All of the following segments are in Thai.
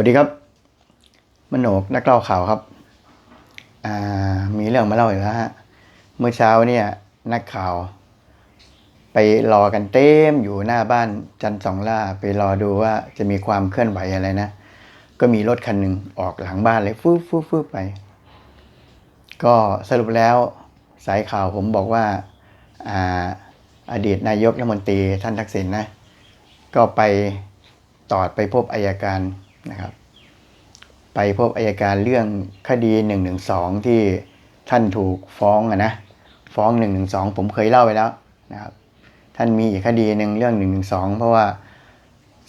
วัสดีครับมโนกนักเล่าข่าวครับ อ่า มีเรื่องมาเล่าอีกแล้วฮะ เมื่อเช้าเนี่ย นักข่าว ไปรอกันเต็มอยู่หน้าบ้านจันทร์สองล่าไปรอดูว่าจะมีความเคลื่อนไหวอะไรนะ ก็มีรถคันหนึ่งออกหลังบ้านเลยฟืบฟืบฟืบไป ก็สรุปแล้วสายข่าวผมบอกว่า อ่า อดีตนายกรัฐมนตรีท่านทักษิณนะก็ไปตอดไปพบอายการ นะครับ ไปพบอายการเรื่องคดี1นึที่ท่านถูกฟ้องอะนะฟ้อง1นึผมเคยเล่าไปแล้วนะครับ ท่านมีอีกคดีหนึ่งเรื่อง1นึเพราะว่า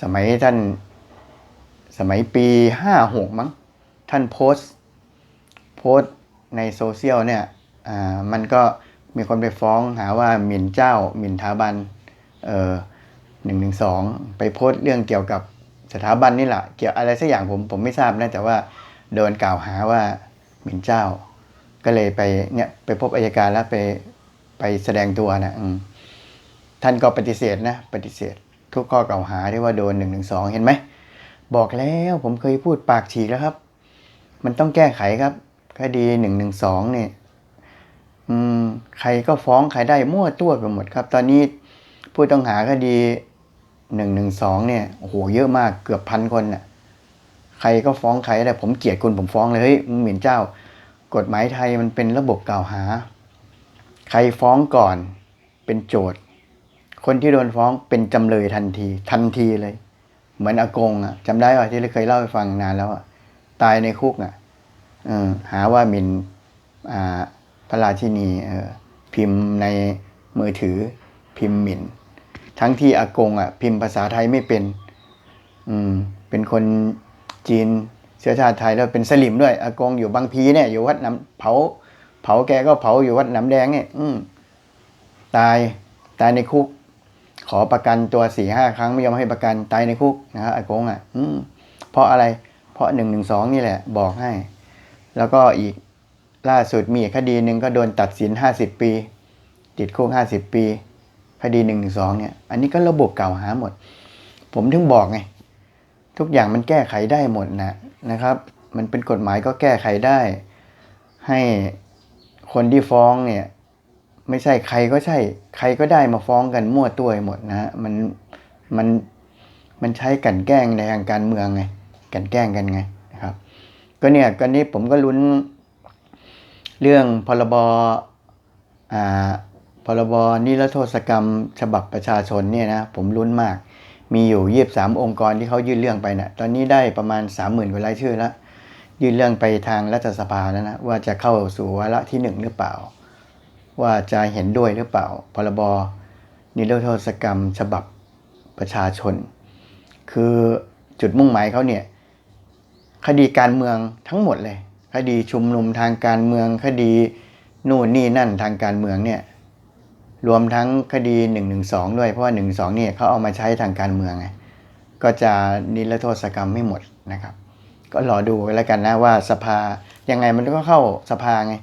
สมัยท่านสมัยปี 56 มั้ง ท่านโพส์โพสในโซเชียลเนี่ยอ่ามันก็มีคนไปฟ้องหาว่าหมิ่นเจ้าหมิ่นสถาบันเออหนึ่งหนึ่งสองไปโพสเรื่องเกี่ยวกับ สถาบันนี่แหละเกี่ยวอะไรสักอย่างผมผมไม่ทราบนะแต่ว่าโดนกล่าวหาว่าหมิ่นเจ้า ก็เลยไปเนี่ยไปพบอายการแล้วไปไปแสดงตัวนะอืมท่านก็ปฏิเสธนะปฏิเสธ ทุกข้อกล่าวหาที่ว่าโดนหนึ่งหนึ่งสองเห็นไหมบอกแล้วผมเคยพูดปากฉีกแล้วครับ มันต้องแก้ไขครับคดีหนึ่งหนึ่งสองเนี่ยอืมใครก็ฟ้องใครได้มั่วตัวไปหมดครับ ตอนนี้ผู้ต้องหาคดี หนึ่งหนึ่งสองเนี่ยโอ้โหเยอะมากเกือบพันคนน่ะใครก็ฟ้องใครได้ผมเกลียดคุณผมฟ้องเลยเฮ้ยมึงหมิ่นเจ้า กฎหมายไทยมันเป็นระบบกล่าวหา ใครฟ้องก่อนเป็นโจทย์ คนที่โดนฟ้องเป็นจำเลยทันที ทันทีเลย เหมือนอากงอะจำได้ว่าที่เราเคยเล่าให้ฟังนานแล้วอะตายในคุกอะออหาว่าหมินอ่าพระราชินีพิมพ์ในมือถือพิมพ์หมิ่น ทั้งที่อากงอะพิมพ์ภาษาไทยไม่เป็น อืม เป็นคนจีนเชื้อชาติไทยแล้วเป็นสลิมด้วย อากงอยู่บางพีเนี่ย อยู่วัดน้ำเผา เผาแกก็เผาอยู่วัดน้ำแดงเนี่ย อืม ตาย ตายในคุก ขอประกันตัวสี่ห้าครั้งไม่ยอมให้ประกัน ตายในคุกนะครับอากงอะ อืม เพราะอะไร เพราะหนึ่งหนึ่งสองนี่แหละ บอกให้ แล้วก็อีกล่าสุดมีคดีหนึ่งก็โดนตัดสินห้าสิบปี ติดคุกห้าสิบปี คดีหนึ่งหนึ่งสองเนี่ย อันนี้ก็ระบบเก่าหาหมด ผมถึงบอกไง ทุกอย่างมันแก้ไขได้หมดนะนะครับ มันเป็นกฎหมายก็แก้ไขได้ ให้คนที่ฟ้องเนี่ย ไม่ใช่ใครก็ใช่ ใครก็ได้มาฟ้องกันมั่วตัวหมดนะมันมันมันใช้กันแกล้งในทางการเมืองไงกันแกล้งกันไงนะครับ ก็เนี่ยก็นี้ผมก็ลุ้นเรื่องพรบอ่า รบนิรโทษกรรม ฉบับประชาชนเนี่ยนะผมลุ้นมาก มีอยู่ยี่บสามองค์กรที่เขายื่นเรื่องไปนะ่ะตอนนี้ได้ประมาณสามหมื่นกว่ารายชื่อแล้วยื่นเรื่องไปทางรัฐสภาแล้วนะว่าจะเข้าสู่วาระที่หนึ่งหรือเปล่า ว่าจะเห็นด้วยหรือเปล่า พรบนิรโทษกรรม ฉบับประชาชน คือจุดมุ่งหมายเขาเนี่ยคดีการเมืองทั้งหมดเลย คดีชุมนุมทางการเมือง คดีนู่นนี่นั่นทางการเมืองเนี่ย รวมทั้งคดี1นึด้วย เพราะว่า1นึเนี่ยเขาเอามาใช้ทางการเมืองไงก็จะนิรโทษกรรมไม่หมดนะครับ ก็รอดูกันแล้วกันนะว่าสภายังไงมันก็เข้าสภาไง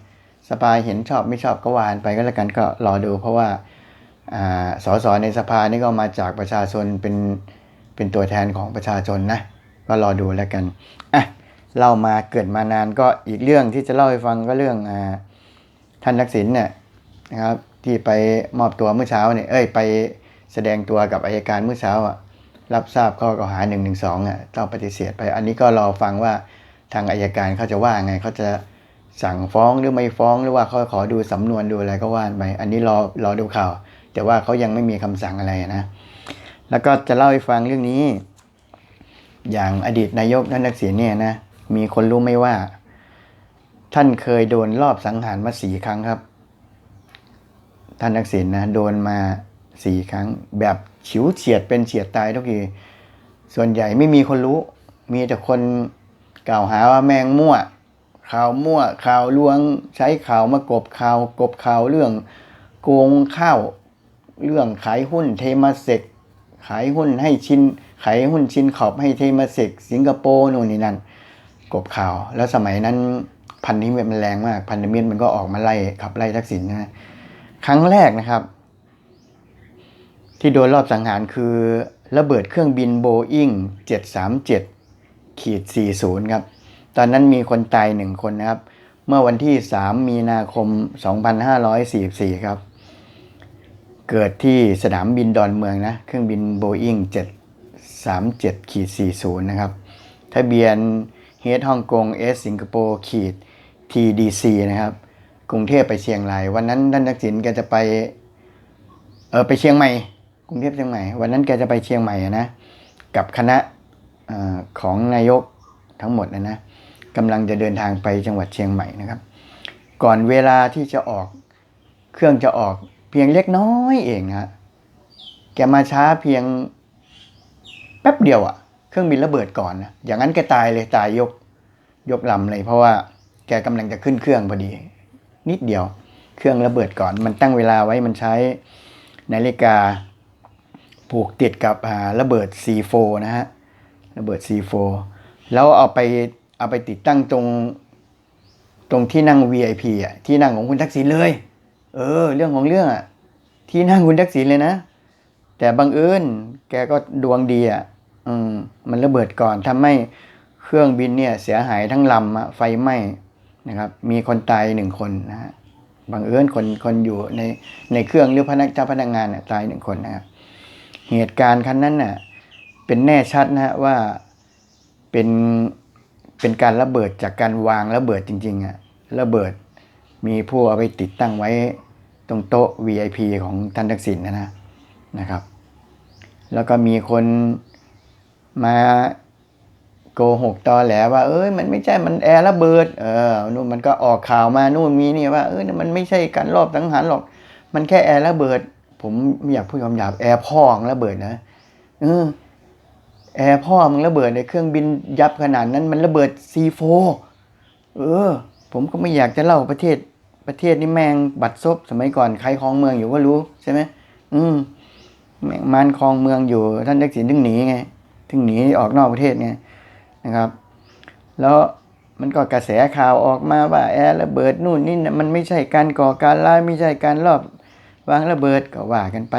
สภาเห็นชอบไม่ชอบก็วานไปก็แล้วกันก็รอดู เพราะว่าอ่าสสในสภานี่ก็มาจากประชาชนเป็นเป็นตัวแทนของประชาชนนะก็รอดูแล้วกันอะเล่ามาเกิดมานานก็อีกเรื่องที่จะเล่าให้ฟังก็เรื่องอท่านทักษิณเนี่ยนะครับ ที่ไปมอบตัวเมื่อเช้าเนี่ยเอ้ยไปแสดงตัวกับอายการเมื่อเช้าอะรับทราบข้อกล่าวหา1นึอะต้องปฏิเสธไป อันนี้ก็รอฟังว่าทางอายการเขาจะว่าไงเขาจะสั่งฟ้องหรือไม่ฟ้องหรือว่าเขาขอดูสำนวนดูอะไรก็ว่านไปอันนี้รอรอดูข่าว แต่ว่าเขายังไม่มีคำสั่งอะไรนะ แล้วก็จะเล่าให้ฟังเรื่องนี้ อย่างอดีตนายกท่านทักษิณเนี่ยนะมีคนรู้ไหมว่า ท่านเคยโดนรอบสังหารมาสี่ครั้งครับ ท่านทักษิณนะโดนมาสี่ครั้ง แบบฉิวเฉียดเป็นเฉียดตายทุกทีส่วนใหญ่ไม่มีคนรู้ มีแต่คนกล่าวหาว่าแมงมั่วข่าวมั่วข่าวลวงใช้ข่าวมากบข่าวกบข่าวเรื่องโกงข้าวเรื่องขายหุ้นเทมาเซกขายหุ้นให้ชินขายหุ้นชินขอบให้เทมาเซกสิงคโปร์นู่นนี่นั่นกบข่าว แล้วสมัยนั้นพันธมิตรมันแรงมาก พันธมิตรมันก็ออกมาไล่ขับไล่ทักษิณนะ ครั้งแรกนะครับ ที่โดนรอบสังหารคือระเบิดเครื่องบินโบอิง737ขีด40 ครับ ตอนนั้นมีคนตายหนึ่งคนนะครับ เมื่อวันที่ 3 มีนาคม 2544 ครับ เกิดที่สนามบินดอนเมืองนะ เครื่องบินโบอิง737ขีด40 นะครับ ทะเบียนเฮดฮ่องกงเอสสิงคโปร์ขีด TDC นะครับ กรุงเทพไปเชียงราย วันนั้นท่านทักษิณแกจะไปเออไปเชียงใหม่ กรุงเทพเชียงใหม่ วันนั้นแกจะไปเชียงใหม่อะนะกับคณะออของนายกทั้งหมดนะนะกำลังจะเดินทางไปจังหวัดเชียงใหม่นะครับ ก่อนเวลาที่จะออกเครื่องจะออกเพียงเล็กน้อยเองฮะแกมาช้าเพียงแป๊บเดียวอะเครื่องบินระเบิดก่อนนะอย่างนั้นแกตายเลยตายยกยกลำเลยเพราะว่าแกกำลังจะขึ้นเครื่องพอดี นิดเดียว เครื่องระเบิดก่อน มันตั้งเวลาไว้มันใช้นาฬิกาผูกติดกับระเบิด C4 นะฮะ ระเบิด C4 แล้วเอาไปเอาไปติดตั้งตรงตรงที่นั่ง VIP อะที่นั่งของคุณทักษิณเลย เออ เรื่องของเรื่องอะที่นั่งคุณทักษิณเลยนะ แต่บังเอิญแกก็ดวงดีอะอืมมันระเบิดก่อนทำให้เครื่องบินเนี่ยเสียหายทั้งลำอะไฟไหม้ นะครับ มีคนตายหนึ่งคนนะฮะบังเอิญคนคนอยู่ในในเครื่องหรือพนักเจ้าพนักงานน่ะตายหนึ่งคนนะครับเหตุการณ์ครั้งนั้นน่ะเป็นแน่ชัดนะฮะว่าเป็นเป็นการระเบิดจากการวางระเบิดจริงๆอะระเบิดมีผู้เอาไปติดตั้งไว้ตรงโต๊ะ VIP ของท่านทักษิณนะนะนะครับ แล้วก็มีคนมา โกหกตอแหลว่า เอ้ยมันไม่ใช่มันแอร์ระเบิด เออนู่นมันก็ออกข่าวมานู่นมีนี่ว่าเออมันไม่ใช่การรอบสังหารหรอก มันแค่แอร์ระเบิด ผมไม่อยากพูดคำหยาบแอร์พ่อของระเบิดนะเออแอร์พ่อมึงระเบิดในเครื่องบินยับขนาดนั้นมันระเบิด C4 เออ ผมก็ไม่อยากจะเล่าประเทศประเทศนี้แมงบัดซบสมัยก่อนใครครองเมืองอยู่ก็รู้ใช่ไหมอืมแมงมันครองเมืองอยู่ท่านทักษิณถึงหนีไงถึงหนีออกนอกประเทศไง นะครับ แล้วมันก็กระแสข่าวออกมาว่าแอร์ระเบิดนู่นนี่นะมันไม่ใช่การก่อการร้ายไม่ใช่การรอบวางระเบิดก็ว่ากันไป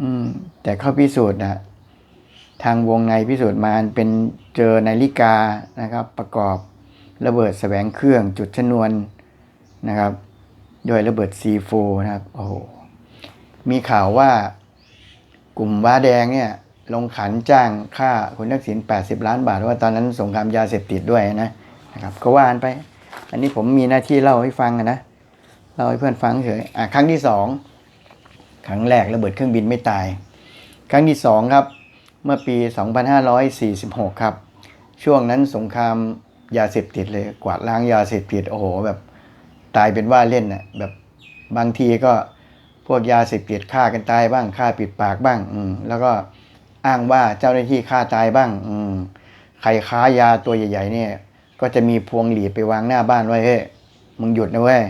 อืม แต่เขาพิสูจน์นะทางวงในพิสูจน์มาเป็นเจอนาฬิกานะครับ ประกอบระเบิดแสวงเครื่องจุดชนวนนะครับโดยระเบิด C4 นะครับ โอ้โหมีข่าวว่ากลุ่มว้าแดงเนี่ย ลงขันจ้างค่าคุณทักษิณ80 ล้านบาทว่าตอนนั้นสงครามยาเสพติดด้วยนะนะครับก็ว่ากันไป อันนี้ผมมีหน้าที่เล่าให้ฟังนะเล่าให้เพื่อนฟังเฉยอะครั้งที่สองครั้งแรกระเบิดเครื่องบินไม่ตาย ครั้งที่สองครับ เมื่อปี 2546 ครับ ช่วงนั้นสงครามยาเสพติดเลยกวาดล้างยาเสพติดโอ้โหแบบตายเป็นว่าเล่นน่ะแบบบางทีก็พวกยาเสพติดฆ่ากันตายบ้างฆ่าปิดปากบ้างอืมแล้วก็ อ้างว่าเจ้าหน้าที่ฆ่าตายบ้าง อืมใครค้ายาตัวใหญ่ๆเนี่ย ก็จะมีพวงหลีดไปวางหน้าบ้านไว้เฮ้ยมึงหยุดนะเว้ย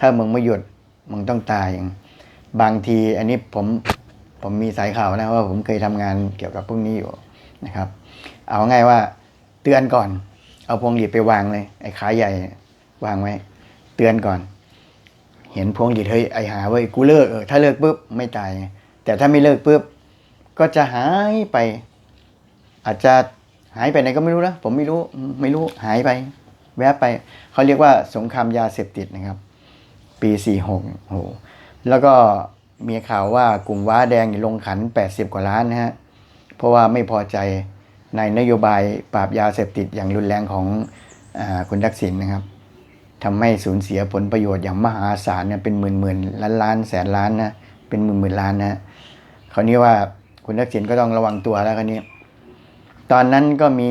ถ้ามึงไม่หยุดมึงต้องตายอย่างบางทีอันนี้ผมผมมีสายข่าวนะว่าผมเคยทำงานเกี่ยวกับพวกนี้อยู่นะครับ เอาง่ายว่าเตือนก่อน เอาพวงหลีดไปวางเลยไอ้ขาใหญ่วางไว้ เตือนก่อน เห็นพวงหลีดเฮ้ยไอหาเว้ยกูเลิกเออถ้าเลิกปุ๊บไม่ตาย แต่ถ้าไม่เลิกปุ๊บ ก็จะหายไป อาจจะหายไปไหนก็ไม่รู้นะผมไม่รู้ไม่รู้หายไป แวบไปเขาเรียกว่าสงครามยาเสพติดนะครับ ปี 46โอ้โหแล้วก็มีข่าวว่ากลุ่มว้าแดงลงขัน 80 กว่าล้านนะฮะเพราะว่าไม่พอใจในนโยบายปราบยาเสพติดอย่างรุนแรงของอคุณทักษิณนะครับทำให้สูญเสียผลประโยชน์อย่างมหาศาลเนี่ยเป็นหมื่นหมื่นล้านล้านแสนล้านนะเป็นหมื่นหมื่นล้านนะคราวนี้ว่า คุณทักษิณก็ต้องระวังตัวแล้วคราวนี้ ตอนนั้นก็มี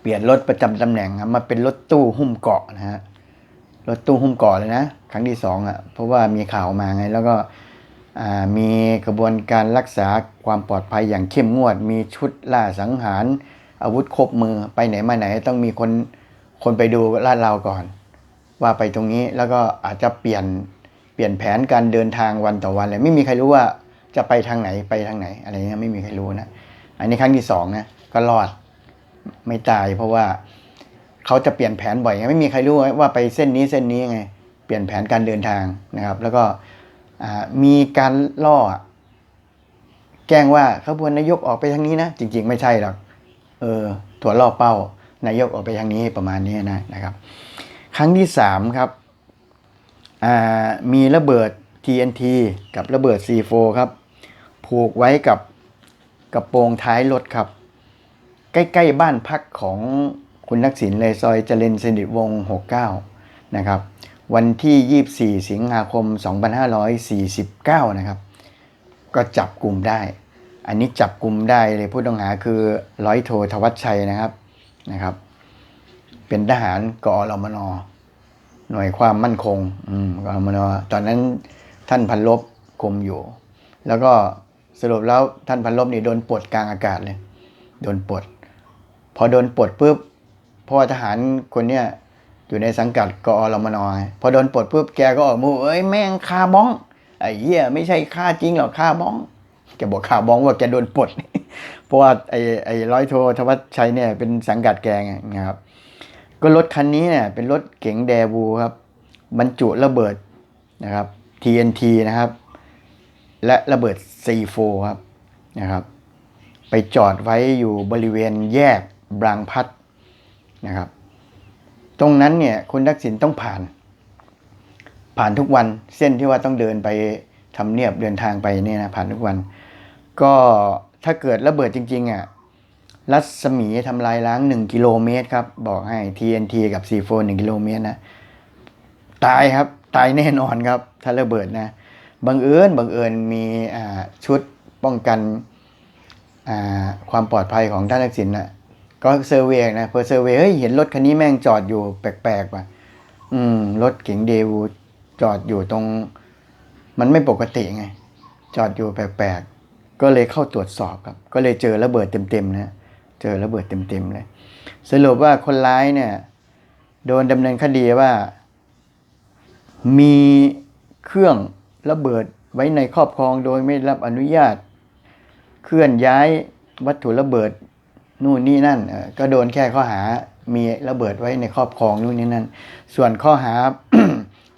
เปลี่ยนรถประจำตำแหน่งครับมาเป็นรถตู้หุ้มเกาะนะฮะรถตู้หุ้มเกาะเลยนะ ครั้งที่สองอะเพราะว่ามีข่าวมาไง แล้วก็มีกระบวนการรักษาความปลอดภัยอย่างเข้มงวด มีชุดล่าสังหาร อาวุธครบมือไปไหนมาไหน ต้องมีคนคนไปดูลาดเราก่อน ว่าไปตรงนี้แล้วก็อาจจะเปลี่ยนเปลี่ยนแผนการเดินทางวันต่อวันเลยไม่มีใครรู้ว่า จะไปทางไหนไปทางไหน อะไรเงี้ยไม่มีใครรู้นะอันนี้ครั้งที่สองนะก็รอดไม่ตายเพราะว่าเขาจะเปลี่ยนแผนบ่อยไงไม่มีใครรู้ว่าไปเส้นนี้เส้นนี้ไงเปลี่ยนแผนการเดินทางนะครับ แล้วก็มีการล่อ แกล้งว่าขบวนนายกออกไปทางนี้นะจริง ๆ ไม่ใช่หรอกเออถั่วล่อเป้านายกออกไปทางนี้ประมาณนี้นะนะครับ ครั้งที่สามครับมีระเบิด TNT กับระเบิด C4 ครับ ผูกไว้กับกระโปรงท้ายรถครับ ใกล้ๆบ้านพักของคุณนักษิณเลยซอยเจริญสนิทวงศ์69 นะครับ วันที่ 24 สิงหาคม 2549 นะครับ ก็จับกลุ่มได้ อันนี้จับกลุ่มได้เลยผู้ต้องหาคือร้อยโทธวัชชัยนะครับนะครับ เป็นทหารกอรมนหน่วยความมั่นคงอืมกอรมนตอนนั้นท่านพันลบคุมอยู่ แล้วก็ สรุปแล้วท่านพันลบนี่โดนปลดกลางอากาศเลย โดนปลด พอโดนปลดปุ๊บเพราะว่าทหารคนเนี้ยอยู่ในสังกัดกอรมนไงพอโดนปลดปุ๊บแกก็ออกมือเอ้ยแม่งคาบ้องไอ้เหี้ยไม่ใช่ค่าจริงหรอกค่าบ้องแกบอกค่าบ้องว่าแกโดนปลด เพราะว่าไอ้ไอ้ร้อยโทธวัชชัยเนี่ยเป็นสังกัดแกไงนะครับ ก็รถคันนี้เนี่ยเป็นรถเก๋งแดวูครับ บรรจุระเบิดนะครับ TNT นะครับ และระเบิด C4 ครับนะครับ ไปจอดไว้อยู่บริเวณแยกบางพัดนะครับ ตรงนั้นเนี่ยคุณทักษิณต้องผ่าน ผ่านทุกวันเส้นที่ว่าต้องเดินไปทำเนียบเดินทางไปเนี่ยนะผ่านทุกวัน ก็ถ้าเกิดระเบิดจริงๆอะรัศมีทำลายล้าง 1 กิโลเมตรครับ บอกให้ TNT กับ C4 1 กิโลเมตรนะ ตายครับ ตายแน่นอนครับ ถ้าระเบิดนะ บังเอิญบังเอิญมีชุดป้องกันความปลอดภัยของท่านทักษิณนะก็เซอร์เวย์นะพอเซอร์เวย์เฮ้ยเห็นรถคันนี้แม่งจอดอยู่แปลกๆว่ะอืมรถเก๋งเดวูจอดอยู่ตรง มันไม่ปกติไง จอดอยู่แปลกๆ ก็เลยเข้าตรวจสอบครับ ก็เลยเจอระเบิดเต็มๆนะเจอระเบิดเต็มๆเลย สรุปว่าคนร้ายเนี่ย โดนดำเนินคดีว่า มีเครื่อง ระเบิดไว้ในครอบครองโดยไม่รับอนุญาต เคลื่อนย้ายวัตถุระเบิดนู่นนี่นั่นก็โดนแค่ข้อหามีระเบิดไว้ในครอบครองนู่นนี่นั่น ส่วนข้อหา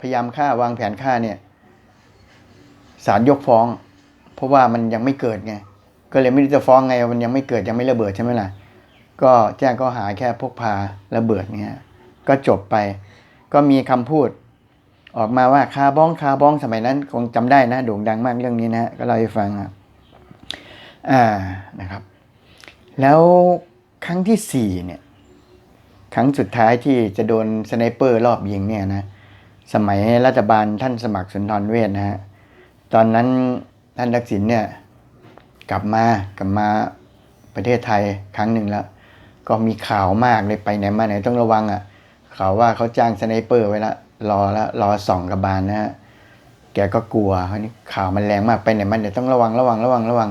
พยายามฆ่าวางแผนฆ่าเนี่ยศาลยกฟ้อง เพราะว่ามันยังไม่เกิดไงก็เลยไม่รู้จะฟ้องไงมันยังไม่เกิดยังไม่ระเบิดใช่ไหมล่ะก็แจ้งข้อหาแค่พกพาระเบิดเนี่ยก็จบไป ก็มีคำพูด ออกมาว่าคาร์บ้องคาร์บ้องสมัยนั้นคงจำได้นะโด่งดังมากเรื่องนี้นะก็เล่าให้ฟังอ่านะครับ แล้วครั้งที่สี่เนี่ยครั้งสุดท้ายที่จะโดนสไนเปอร์รอบยิงเนี่ยนะสมัยรัฐบาลท่านสมัครสุนทรเวชนะฮะตอนนั้นท่านทักษิณเนี่ยกลับมากลับมาประเทศไทยครั้งหนึ่งแล้ว ก็มีข่าวมากเลยไปไหนมาไหนต้องระวังอะข่าวว่าเขาจ้างสไนเปอร์ไว้ละ รอแล้วรอส่องกระบาลนะฮะแกก็กลัวเขานี่ข่าวมันแรงมากไปไหนมาไหนต้องระวังระวังระวังระวัง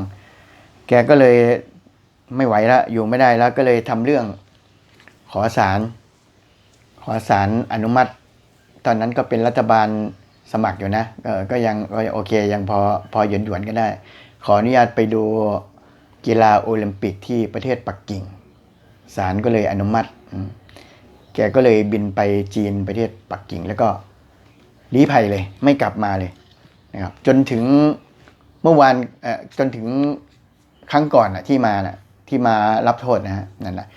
แกก็เลยไม่ไหวแล้วอยู่ไม่ได้แล้วก็เลยทำเรื่องขอศาลขอศาลอนุมัติ ตอนนั้นก็เป็นรัฐบาลสมัครอยู่นะเออก็ยังก็โอเคยังพอพอหยวนหยวนก็ได้ ขออนุญาตไปดูกีฬาโอลิมปิกที่ประเทศปักกิ่งศาลก็เลยอนุมัติอื แกก็เลยบินไปจีนประเทศปักกิ่ง แล้วก็ลี้ภัยเลย ไม่กลับมาเลยนะครับจนถึงเมื่อวานจนถึงครั้งก่อนนะที่มานะที่มารับโทษนะฮะนั่นแหละ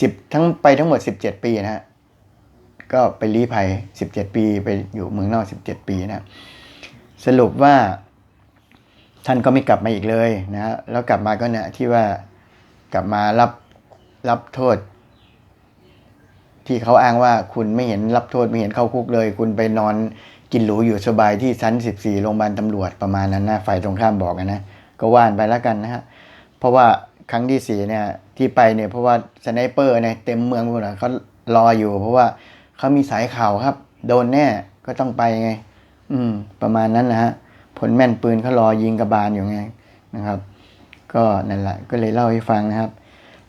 สิบทั้งไปทั้งหมดสิบเจ็ดปีนะฮะก็ไปลี้ภัย17ปีไปอยู่เมืองนอก17ปีนะสรุปว่าท่านก็ไม่กลับมาอีกเลยนะฮะแล้วกลับมาก็เนี่ยที่ว่ากลับมารับรับโทษ ที่เขาอ้างว่าคุณไม่เห็นรับโทษไม่เห็นเข้าคุกเลย คุณไปนอนกินหรูอยู่สบายที่ชั้น 14 โรงพยาบาลตำรวจประมาณนั้นนะฝ่ายตรงข้ามบอกนะก็ว่านไปแล้วกันนะฮะเพราะว่าครั้งที่สี่เนี่ยที่ไปเนี่ยเพราะว่าสไนเปอร์เนี่ยเต็มเมืองหมดเลยเขารออยู่ เพราะว่าเขามีสายข่าวครับ โดนแน่ก็ต้องไปไง อืม ประมาณนั้นนะฮะผลแม่นปืนเขารอยิงกระบาลอยู่ไงนะครับ ก็นั่นแหละก็เลยเล่าให้ฟังนะครับ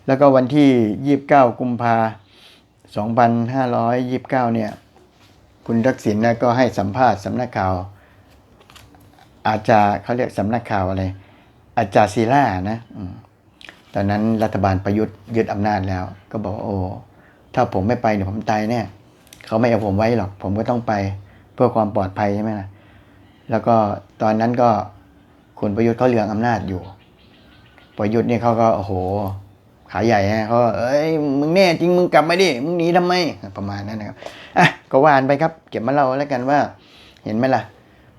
แล้วก็วันที่ยี่บเก้ากุมภา สองพันห้าร้อยยิบเก้าเนี่ย คุณทักษิณนะก็ให้สัมภาษณ์สำนักข่าว อาจจะเขาเรียกสำนักข่าวอะไร อาจารย์ศิล่านะตอนนั้นรัฐบาลประยุทธ์ยึดอำนาจแล้ว ก็บอกว่าโอ้ถ้าผมไม่ไปเดี๋ยวผมตายแน่เขาไม่เอาผมไว้หรอก ผมก็ต้องไปเพื่อความปลอดภัยใช่ไหมล่ะแล้วก็ตอนนั้นก็คุณประยุทธ์เขาเรืองอำนาจอยู่ ประยุทธ์เนี่ยเขาก็โอ้โห ขาใหญ่ฮะเขาเอ้ยมึงแน่จริงมึงกลับมาดิมึงหนีทำไมประมาณนั้นนะครับอะก็ว่านไปครับ เก็บมาเล่าแล้วกันว่า เห็นไหมล่ะ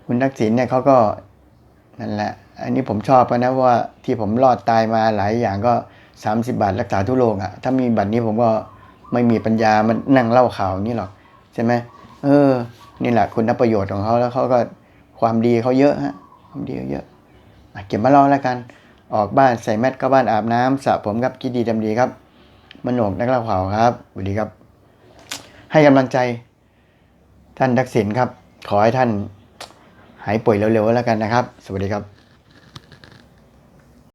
คุณทักษิณเนี่ยเขาก็นั่นแหละ อันนี้ผมชอบนะว่าที่ผมรอดตายมาหลายอย่างก็ 30 บาทรักษาทุโรคอะถ้ามีบัตรนี้ผมก็ไม่มีปัญญามันนั่งเล่าข่าวนี้หรอกใช่ไหมเออ นี่แหละคุณประโยชน์ของเขาแล้วเขาก็ความดีเขาเยอะฮะความดีเขาเยอะอะเก็บมาเล่าแล้วกัน ออกบ้านใส่แมสเข้าบ้านอาบน้ำสระผมครับคิดดีทำดีครับ มโนกนักเล่าข่าวครับสวัสดีครับ ให้กำลังใจ ท่านทักษิณครับ ขอให้ท่านหายป่วยเร็วๆแล้วกันนะครับ สวัสดีครับ